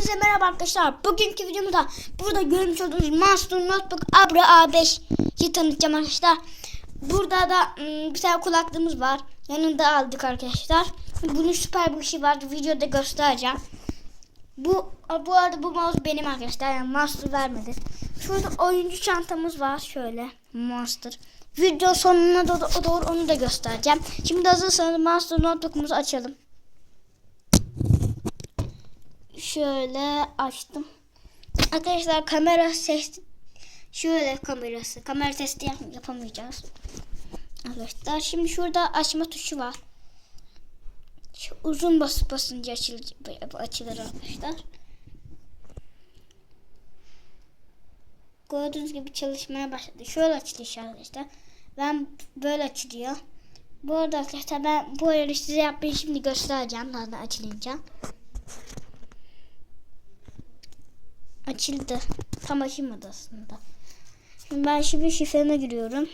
Hepinize merhaba arkadaşlar. Bugünkü videomda burada görmüş olduğunuz Monster Notebook Abra A5'i tanıtacağım arkadaşlar. Burada da ım, bir tane kulaklığımız var. Yanında aldık arkadaşlar. Bunun süper bir şey var. Videoda göstereceğim. Bu bu arada bu mouse benim arkadaşlar. Yani Monster vermedi. Şurada oyuncu çantamız var. Şöyle Monster. Video sonuna doğru, doğru onu da göstereceğim. Şimdi hazırsanız Monster Notebook'umuzu açalım. Şöyle açtım. Arkadaşlar kamera ses şöyle kamerası. Kamera testi yap- yapamayacağız. Arkadaşlar şimdi şurada açma tuşu var. Şu uzun basıp basınca açılır, açılır arkadaşlar. Gördüğünüz gibi çalışmaya başladı. Şöyle açılış arkadaşlar. Ben böyle açılıyor. Bu arada arkadaşlar ben bu ayarı size yapmayı şimdi göstereceğim. Daha da açılınca. Açıldı. Tam açılmadı aslında. Şimdi ben şimdi şifreme giriyorum.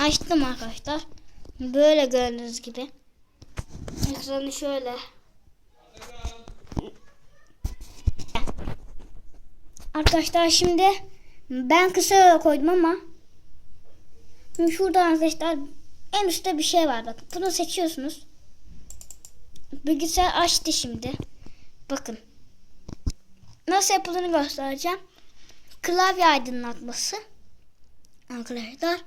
Açtım arkadaşlar. Böyle gördüğünüz gibi. Ekranı şöyle. Arkadaşlar şimdi ben kısa koydum ama şurada arkadaşlar en üstte bir şey var bakın. Bunu seçiyorsunuz. Bilgisayar açtı şimdi. Bakın. Nasıl yapıldığını göstereceğim. Klavye aydınlatması. Arkadaşlar.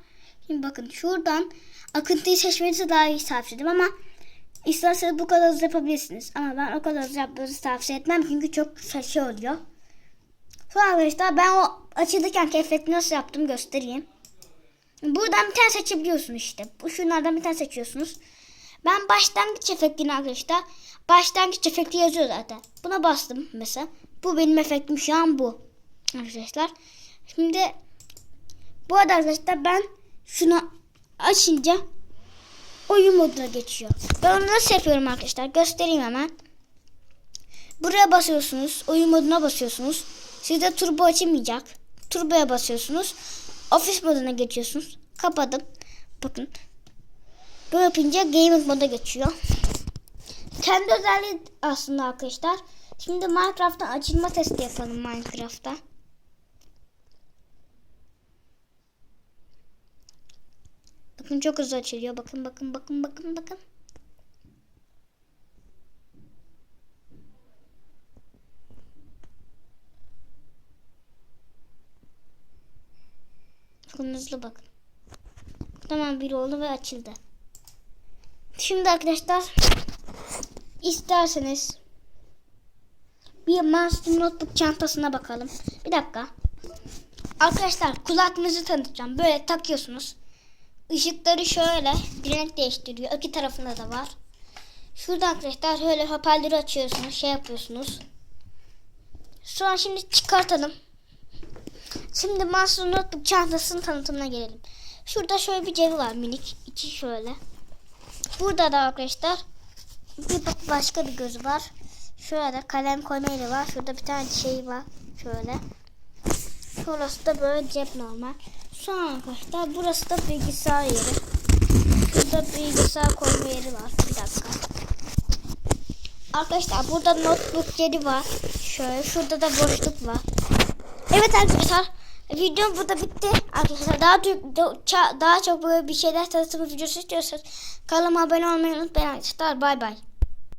Şimdi bakın şuradan akıntıyı seçmenizi daha iyi tavsiye ederim ama isterseniz bu kadar hızlı yapabilirsiniz. Ama ben o kadar hızlı yapmanızı tavsiye etmem çünkü çok saçı oluyor. Sonra arkadaşlar ben o açılırken efekti nasıl yaptım göstereyim. Buradan bir tane seçebiliyorsun işte. Bu şunlardan bir tane seçiyorsunuz. Ben başlangıç efektini arkadaşlar. Başlangıç efekti yazıyor zaten. Buna bastım mesela. Bu benim efektim şu an bu. Arkadaşlar. Şimdi bu arada arkadaşlar ben şunu açınca oyun moduna geçiyor. Ben onu nasıl yapıyorum arkadaşlar? Göstereyim hemen. Buraya basıyorsunuz. Oyun moduna basıyorsunuz. Sizde turbo açamayacak. Turboya basıyorsunuz. Ofis moduna geçiyorsunuz. Kapadım. Bakın. Böyle yapınca gaming moda geçiyor. Kendi özelliği aslında arkadaşlar. Şimdi Minecraft'ta açılma testi yapalım Minecraft'ta. Bakın çok hızlı açılıyor. Bakın bakın bakın bakın bakın. Bakın hızlı bakın. Tamam bir oldu ve açıldı. Şimdi arkadaşlar isterseniz bir Monster Notebook çantasına bakalım. Bir dakika. Arkadaşlar kulaklığınızı tanıtacağım. Böyle takıyorsunuz. Işıkları şöyle renk değiştiriyor. İki tarafında da var. Şurada arkadaşlar şöyle hoparlörü açıyorsunuz. Şey yapıyorsunuz. Sonra şimdi çıkartalım. Şimdi Monster Notebook çantasının tanıtımına gelelim. Şurada şöyle bir cebi var minik. İçi şöyle. Burada da arkadaşlar bir başka bir gözü var. Şurada kalem koyma var. Şurada bir tane şey var. Şöyle. Şurası da böyle cep normal. Sonra arkadaşlar burası da bilgisayar yeri. Burada bilgisayar koyma yeri var. Bir dakika. Arkadaşlar burada notebook yeri var. Şöyle şurada da boşluk var. Evet arkadaşlar videom burada bitti. Arkadaşlar daha çok daha çok böyle bir şeyler tanıtım videosu istiyorsanız kanalıma abone olmayı unutmayın arkadaşlar. Bay bay.